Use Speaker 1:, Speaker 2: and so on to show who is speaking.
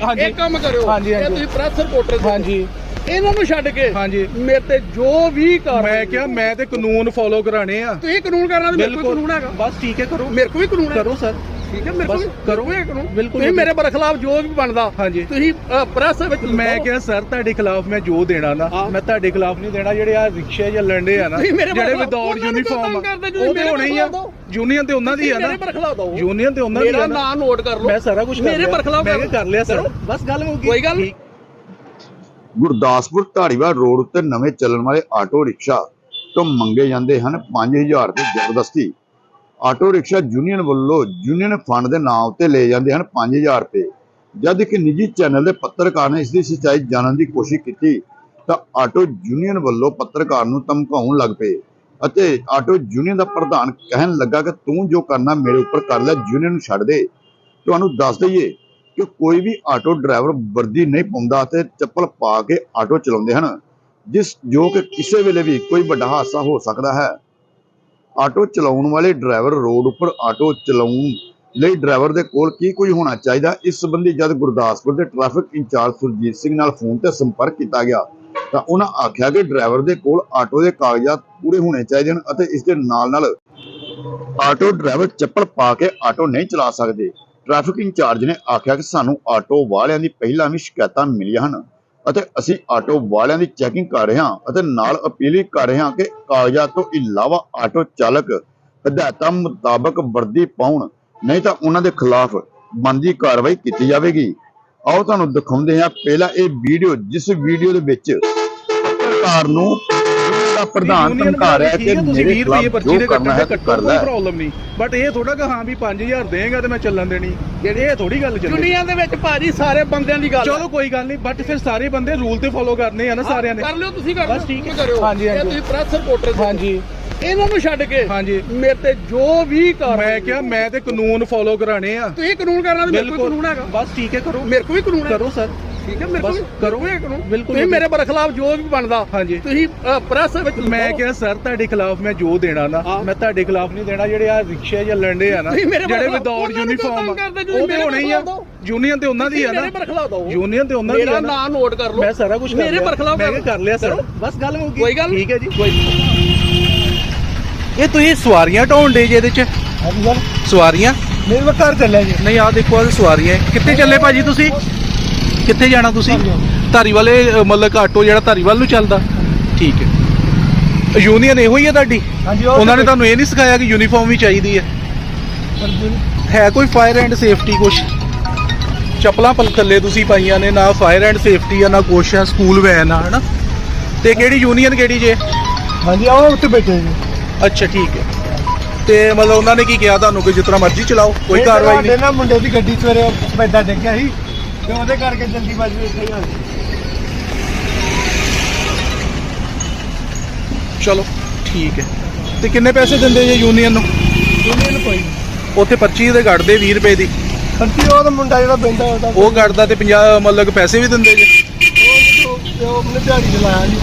Speaker 1: ਹਾਂਜੀ।
Speaker 2: ਇੱਕ ਕੰਮ ਕਰਿਓ
Speaker 1: ਹਾਂਜੀ,
Speaker 2: ਇਹ
Speaker 1: ਹਾਂਜੀ।
Speaker 2: ਤੁਸੀਂ ਪ੍ਰੈਸ ਰਿਪੋਰਟਰ ਜੀ।
Speaker 1: ਹਾਂਜੀ
Speaker 2: ਇਹਨਾਂ ਨੂੰ ਛੱਡ ਕੇ
Speaker 1: ਹਾਂਜੀ।
Speaker 2: ਮੇਰੇ ਤੇ ਜੋ ਵੀ ਕਰ
Speaker 1: ਮੈਂ ਕਿਹਾ ਮੈਂ ਤੇ ਕਾਨੂੰਨ ਫੋਲੋ ਕਰਾਣੇ ਆ
Speaker 2: ਤੁਸੀਂ ਕਾਨੂੰਨ ਕਰਨਾ ਤੇ ਮੇਰੇ ਕੋਲ ਕਾਨੂੰਨ ਹੈਗਾ
Speaker 1: ਬਸ ਠੀਕ ਹੈ ਕਰੋ
Speaker 2: ਮੇਰੇ ਕੋਲ ਵੀ ਕਾਨੂੰਨ ਹੈ
Speaker 1: ਕਰੋ ਸਰ
Speaker 2: ਠੀਕ ਹੈ ਮੇਰੇ ਕੋਲ
Speaker 1: ਕਰੋ।
Speaker 2: ਕਰੋ ਇਹ ਕਾਨੂੰਨ
Speaker 1: ਬਿਲਕੁਲ।
Speaker 2: ਤੁਸੀਂ ਮੇਰੇ ਬਰਖਲਾਫ ਜੋ ਵੀ ਬਣਦਾ
Speaker 1: ਹਾਂਜੀ।
Speaker 2: ਤੁਸੀਂ ਪ੍ਰੈਸ ਵਿੱਚ
Speaker 1: ਮੈਂ। ਕਿਹਾ ਸਰ ਤੁਹਾਡੇ ਖਿਲਾਫ ਮੈਂ ਜੋ ਦੇਣਾ ਨਾ
Speaker 2: ਹਾਂ।
Speaker 1: ਮੈਂ ਤੁਹਾਡੇ ਖਿਲਾਫ ਨਹੀਂ ਦੇਣਾ ਜਿਹੜੇ ਆ ਰਿਕਸ਼ੇ ਜਾਂ ਲੰਡੇ ਆ ਨਾ
Speaker 2: ਤੁਸੀਂ ਮੇਰੇ
Speaker 1: ਜਿਹੜੇ
Speaker 2: ਬਰਖਲਾਫ਼-
Speaker 1: ਵਿਦਆਊਟ
Speaker 2: ਉਹਨਾਂ ਨੂੰ ਕਿਉਂ
Speaker 1: ਯੂਨੀਫਾਰਮ
Speaker 2: ਤੰਗ ਕਰਦੇ ਤੁਸੀਂ?
Speaker 1: ਉਹ ਤੇ
Speaker 2: ਮੇਰੇ
Speaker 1: ਹੋਣੇ ਹੀ ਆ
Speaker 2: ਦਿਓ।
Speaker 1: ਯੂਨੀਅਨ ਤੇ ਉਹਨਾਂ ਦੀ ਆ ਨਾ।
Speaker 2: ਮੇਰੇ ਦੋ
Speaker 1: ਯੂਨੀਅਨ ਤੇ ਉਹਨਾਂ ਦੀ
Speaker 2: ਮੇਰਾ
Speaker 1: ਆ ਨਾ।
Speaker 2: ਨਾਂ ਨੋਟ ਕਰ ਲਓ।
Speaker 1: ਮੈਂ ਸਾਰਾ ਕੁਝ
Speaker 2: ਮੇਰੇ ਬਰਖਲਾਫ
Speaker 1: ਮੈਂ ਕਰ ਲਿਆ ਸਰ। ਬਸ ਗੱਲ ਮੁੱਕ ਗਈ
Speaker 2: ਕੋਈ ਗੱਲ।
Speaker 3: ਗੁਰਦਾਸਪੁਰ ਧਾਰੀਵਾਲ ਰੋਡ ਉੱਤੇ ਨਵੇਂ ਚੱਲਣ ਵਾਲੇ ਆਟੋ ਰਿਕਸ਼ਾ ਤੋਂ ਮੰਗੇ ਜਾਂਦੇ ਹਨ 5000 ਰੁਪਏ ਜ਼ਬਰਦਸਤੀ। ਆਟੋ ਰਿਕਸ਼ਾ ਯੂਨੀਅਨ ਵੱਲੋਂ ਯੂਨੀਅਨ ਫੰਡ ਦੇ ਨਾਮ ਉੱਤੇ ਲਏ ਜਾਂਦੇ ਹਨ 5000 ਰੁਪਏ। ਜਦ ਕਿ ਨਿੱਜੀ ਚੈਨਲ ਦੇ ਪੱਤਰਕਾਰ ਨੇ ਇਸ ਦੀ ਸੱਚਾਈ ਜਾਣਨ ਦੀ ਕੋਸ਼ਿਸ਼ ਕੀਤੀ ਤਾਂ ਆਟੋ ਯੂਨੀਅਨ ਵੱਲੋਂ ਪੱਤਰਕਾਰ ਨੂੰ ਧਮਕਾਉਣ ਲੱਗ ਪਏ। ਅਤੇ ਆਟੋ ਯੂਨੀਅਨ ਦਾ ਪ੍ਰਧਾਨ ਕਹਿਣ ਲੱਗਾ ਕਿ ਤੂੰ ਜੋ ਕਰਨਾ ਮੇਰੇ ਉੱਪਰ ਕਰ ਲੈ ਯੂਨੀਅਨ ਨੂੰ ਛੱਡ ਦੇ। ਤੁਹਾਨੂੰ ਦੱਸ ਦਈਏ ਕਿ ਕੋਈ ਵੀ ਆਟੋ ਡਰਾਈਵਰ ਵਰਦੀ ਨਹੀਂ ਪਾਉਂਦਾ ਤੇ ਚੱਪਲ ਪਾ ਕੇ ਆਟੋ ਚਲਾਉਂਦੇ ਹਨ, ਜਿਸ ਜੋ ਕਿ ਕਿਸੇ ਵੇਲੇ ਵੀ ਕੋਈ ਵੱਡਾ ਹਾਦਸਾ ਹੋ ਸਕਦਾ ਹੈ। ਆਟੋ ਚਲਾਉਣ ਵਾਲੇ ਡਰਾਈਵਰ ਰੋਡ ਉੱਪਰ ਆਟੋ ਚਲਾਉਣ ਲਈ ਡਰਾਈਵਰ ਦੇ ਕੋਲ ਕੀ ਕੁਝ ਹੋਣਾ ਚਾਹੀਦਾ? ਇਸ ਸੰਬੰਧੀ ਜਦ ਗੁਰਦਾਸਪੁਰ ਦੇ ਟ੍ਰੈਫਿਕ ਇੰਚਾਰਜ ਸੁਰਜੀਤ ਸਿੰਘ ਨਾਲ ਫੋਨ ਤੇ ਸੰਪਰਕ ਕੀਤਾ ਗਿਆ ਤਾਂ ਉਹਨਾਂ ਆਖਿਆ ਕਿ ਡਰਾਈਵਰ ਦੇ ਕੋਲ ਆਟੋ ਦੇ ਕਾਗਜ਼ਾਤ ਪੂਰੇ ਹੋਣੇ ਚਾਹੀਦੇ ਹਨ ਅਤੇ ਇਸ ਦੇ ਨਾਲ ਨਾਲ ਆਟੋ ਡਰਾਈਵਰ ਚੱਪਲ ਪਾ ਕੇ ਆਟੋ ਨਹੀਂ ਚਲਾ ਸਕਦੇ। ਟ੍ਰੈਫਿਕ ਇੰਚਾਰਜ ਨੇ ਆਖਿਆ ਕਿ ਸਾਨੂੰ ਆਟੋ ਵਾਲਿਆਂ ਦੀ ਪਹਿਲਾਂ ਵੀ ਸ਼ਿਕਾਇਤਾਂ ਮਿਲੀਆਂ ਹਨ ਅਤੇ ਅਸੀਂ ਆਟੋ ਵਾਲਿਆਂ ਦੀ ਚੈਕਿੰਗ ਕਰ ਰਹੇ ਹਾਂ ਅਤੇ ਨਾਲ ਅਪੀਲ ਵੀ ਕਰ ਰਹੇ ਹਾਂ ਕਿ ਕਾਗਜ਼ਾਤ ਤੋਂ ਇਲਾਵਾ ਆਟੋ ਚਾਲਕ ਹਦਾਇਤਾਂ ਮੁਤਾਬਕ ਵਰਦੀ ਪਾਉਣ, ਨਹੀਂ ਤਾਂ ਉਹਨਾਂ ਦੇ ਖਿਲਾਫ ਬਣਦੀ ਕਾਰਵਾਈ ਕੀਤੀ ਜਾਵੇਗੀ। ਆਓ ਤੁਹਾਨੂੰ ਦਿਖਾਉਂਦੇ ਹਾਂ ਪਹਿਲਾਂ ਇਹ ਵੀਡੀਓ, ਜਿਸ ਵੀਡੀਓ ਦੇ ਵਿੱਚ ਪੱਤਰਕਾਰ ਨੂੰ ਦਾ ਪ੍ਰਧਾਨ ਧਮਕਾ ਰਿਹਾ ਕਿ ਮੇਰੇ
Speaker 1: 20 ਰੁਪਏ
Speaker 3: ਖਿਲਾਫ
Speaker 1: ਪਰਚੀ
Speaker 3: ਜੋ
Speaker 1: ਦੇ
Speaker 3: ਕਰਨਾ ਹੈ
Speaker 1: ਕੱਟੋ
Speaker 3: ਕਰ
Speaker 1: ਕੋਈ ਪ੍ਰੋਬਲਮ ਨਹੀਂ। ਬਟ ਇਹ ਥੋੜਾ ਕਿ ਹਾਂ ਵੀ 5000 ਦੇਗਾ ਤੇ ਮੈਂ ਚੱਲਣ ਦੇਣੀ। ਜਿਹੜੇ ਇਹ ਥੋੜੀ ਗੱਲ ਚੱਲਦੀ
Speaker 2: ਦੁਨੀਆ ਦੇ ਵਿੱਚ ਭਾਜੀ ਸਾਰੇ ਬੰਦਿਆਂ ਦੀ ਗੱਲ
Speaker 1: ਚਲੋ ਕੋਈ ਗੱਲ ਨਹੀਂ ਬਟ ਫਿਰ ਸਾਰੇ ਬੰਦੇ ਰੂਲ ਤੇ ਫੋਲੋ ਕਰਨੇ ਆ ਨਾ ਸਾਰਿਆਂ ਨੇ।
Speaker 2: ਕਰ ਲਿਓ ਤੁਸੀਂ ਕਰ
Speaker 1: ਬਸ ਠੀਕ ਹੈ।
Speaker 2: ਕਰਿਓ।
Speaker 1: ਹਾਂਜੀ।
Speaker 2: ਤੁਸੀਂ ਪ੍ਰੈਸ ਰਿਪੋਰਟਰ।
Speaker 1: ਹਾਂਜੀ।
Speaker 2: ਇਹਨਾਂ ਨੂੰ ਛੱਡ ਕੇ
Speaker 1: ਹਾਂਜੀ।
Speaker 2: ਮੇਰੇ ਤੇ ਜੋ ਵੀ ਕਰ
Speaker 1: ਮੈਂ ਕਿਹਾ ਮੈਂ ਤੇ ਕਾਨੂੰਨ ਫੋਲੋ ਕਰਾਣੇ ਆ।
Speaker 2: ਤੁਸੀਂ ਕਾਨੂੰਨ ਕਰਨਾ ਤੇ ਮੇਰੇ ਕੋਲ ਕਾਨੂੰਨ ਹੈਗਾ।
Speaker 1: ਬਸ ਠੀਕ ਹੈ ਕਰੋ।
Speaker 2: ਮੇਰੇ ਕੋਲ ਵੀ ਕਾਨੂੰਨ ਹੈ।
Speaker 1: ਕਰੋ ਸਰ।
Speaker 2: ਠੀਕ ਹੈ ਮੇਰੇ
Speaker 1: ਬਸ
Speaker 2: ਕੋਲ
Speaker 1: ਕਰੋ।
Speaker 2: ਕਰੋ ਇਹ ਕਾਨੂੰਨ
Speaker 1: ਬਿਲਕੁਲ।
Speaker 2: ਤੁਸੀਂ ਮੇਰੇ ਬਰਖਲਾਫ ਜੋ ਵੀ ਬਣਦਾ
Speaker 1: ਹਾਂਜੀ
Speaker 2: ਤੁਸੀਂ ਪ੍ਰੈਸ ਵਿੱਚ
Speaker 1: ਮੈਂ
Speaker 2: ਲਿਖੋ।
Speaker 1: ਕਿਹਾ ਸਰ ਤੁਹਾਡੇ ਖਿਲਾਫ ਮੈਂ ਜੋ ਦੇਣਾ ਨਾ
Speaker 2: ਹਾਂ।
Speaker 1: ਮੈਂ ਤੁਹਾਡੇ ਖਿਲਾਫ ਨਹੀਂ ਦੇਣਾ ਜਿਹੜੇ ਆ ਰਿਕਸ਼ੇ ਜਾਂ ਲੰਡੇ ਆ ਨਾ
Speaker 2: ਤੁਸੀਂ ਮੇਰੇ
Speaker 1: ਜਿਹੜੇ
Speaker 2: ਬਰਖਲਾਫ਼-
Speaker 1: ਵਿਦਆਊਟ
Speaker 2: ਉਹਨਾਂ ਨੂੰ ਕਿਉਂ
Speaker 1: ਯੂਨੀਫਾਰਮ
Speaker 2: ਤੰਗ ਕਰਦੇ ਤੁਸੀਂ?
Speaker 1: ਉਹ ਤੇ
Speaker 2: ਮੇਰੇ
Speaker 1: ਹੋਣੇ ਹੀ ਆ
Speaker 2: ਬਰਖਲਾਫ਼ ਦਿਓ।
Speaker 1: ਯੂਨੀਅਨ ਤੇ ਉਹਨਾਂ ਦੀ ਆ ਨਾ
Speaker 2: ਮੇਰੇ ਬਰਖਲਾਫ ਦੋ
Speaker 1: ਯੂਨੀਅਨ ਤੇ ਉਹਨਾਂ ਦੀ
Speaker 2: ਮੇਰਾ
Speaker 1: ਆ ਨਾ
Speaker 2: ਨਾਂ ਨੋਟ ਕਰ ਲਓ
Speaker 1: ਮੈਂ ਸਾਰਾ ਕੁਝ ਕਰ
Speaker 2: ਮੇਰੇ
Speaker 1: ਲਿਆ
Speaker 2: ਬਰਖਲਾਫ
Speaker 1: ਮੈਂ ਕਿਹਾ ਕਰ ਲਿਆ ਸਰ
Speaker 2: ਕਰੋ।
Speaker 1: ਬਸ ਗੱਲ ਮੁੱਕ ਗਈ
Speaker 2: ਕੋਈ ਗੱਲ
Speaker 1: ਠੀਕ ਹੈ ਜੀ ਕੋਈ ਇਹ ਤੁਸੀਂ ਸਵਾਰੀਆਂ ਢਾਉਂਦੇ ਜੇ ਇਹਦੇ ਚ
Speaker 4: ਹਾਂਜੀ ਸਰ
Speaker 1: ਸਵਾਰੀਆਂ
Speaker 4: ਮੇਰੇ ਘਰ ਚੱਲਿਆ ਜੀ
Speaker 1: ਨਹੀਂ ਆ ਦੇਖੋ ਆ ਸਵਾਰੀਆਂ। ਕਿੱਥੇ ਚੱਲੇ ਭਾਜੀ ਤੁਸੀਂ ਕਿੱਥੇ ਜਾਣਾ ਤੁਸੀਂ? ਧਾਰੀਵਾਲ। ਇਹ, ਅ, ਮਤਲਬ ਕਿ ਆਟੋ ਜਿਹੜਾ ਧਾਰੀਵਾਲ ਨੂੰ ਚੱਲਦਾ। ਠੀਕ ਹੈ। ਯੂਨੀਅਨ ਇਹੋ ਹੀ ਹੈ ਤੁਹਾਡੀ?
Speaker 4: ਹਾਂਜੀ
Speaker 1: ਉਹਨਾਂ ਨੇ ਤੁਹਾਨੂੰ ਇਹ ਨਹੀਂ ਸਿਖਾਇਆ ਕਿ ਯੂਨੀਫਾਰਮ ਵੀ ਚਾਹੀਦੀ ਹੈ। ਹੈ ਕੋਈ ਫਾਇਰ ਐਂਡ ਸੇਫਟੀ ਕੁਛ? ਚੱਪਲਾਂ ਪਲ ਥੱਲੇ ਤੁਸੀਂ ਪਾਈਆਂ ਨੇ ਨਾ ਫਾਇਰ ਐਂਡ ਸੇਫਟੀ ਆ ਨਾ ਕੁਛ ਆ ਸਕੂਲ ਵੈਨ ਆ ਹਨਾ? ਤੇ ਕਿਹੜੀ ਯੂਨੀਅਨ ਕਿਹੜੀ ਜੇ?
Speaker 4: ਹਾਂਜੀ ਆਓ ਉੱਤੇ ਬੈਠੇ ਜੀ।
Speaker 1: ਅੱਛਾ ਠੀਕ ਹੈ। ਤੇ ਮਤਲਬ ਉਹਨਾਂ ਨੇ ਕੀ ਕਿਹਾ ਤੁਹਾਨੂੰ ਕਿ ਜਿਸ ਤਰ੍ਹਾਂ ਮਰਜ਼ੀ ਚਲਾਓ ਕੋਈ
Speaker 4: ਇਹ
Speaker 1: ਕਾਰਵਾਈ
Speaker 4: ਸਾਡੇ
Speaker 1: ਨਹੀਂ?
Speaker 4: ਨਾ ਮੁੰਡੇ ਦੀ ਗੱਡੀ ਸਵੇਰੇ ਪੈਦਾ ਡਿੱਗਿਆ ਸੀ। ਤੇ ਉਹਦੇ ਕਰਕੇ ਜਲਦੀ ਬਾਜੀ ਇੱਥੇ ਹੀ ਆ ਗਈ।
Speaker 1: ਚਲੋ ਠੀਕ ਹੈ। ਤੇ ਕਿੰਨੇ ਪੈਸੇ ਦਿੰਦੇ ਜੇ ਯੂਨੀਅਨ ਨੂੰ?
Speaker 4: ਯੂਨੀਅਨ ਕੋਈ ਨਹੀਂ
Speaker 1: ਉੱਥੇ ਪਰਚੀ ਦੇ ਕੱਢਦੇ 20 ਰੁਪਏ ਦੀ।
Speaker 4: ਖਰਚੀ ਉਹ ਤਾਂ ਮੁੰਡਾ ਜਿਹੜਾ ਬੈਂਦਾ ਉਹਦਾ।
Speaker 1: ਉਹ ਕੱਢਦਾ ਤੇ 50 ਮਤਲਬ ਕਿ ਪੈਸੇ ਵੀ ਦਿੰਦੇ ਜੇ।
Speaker 4: ਉਹ ਉਹ ਉਹਨੇ ਦਿਹਾੜੀ ਚਲਾਇਆ ਜੀ।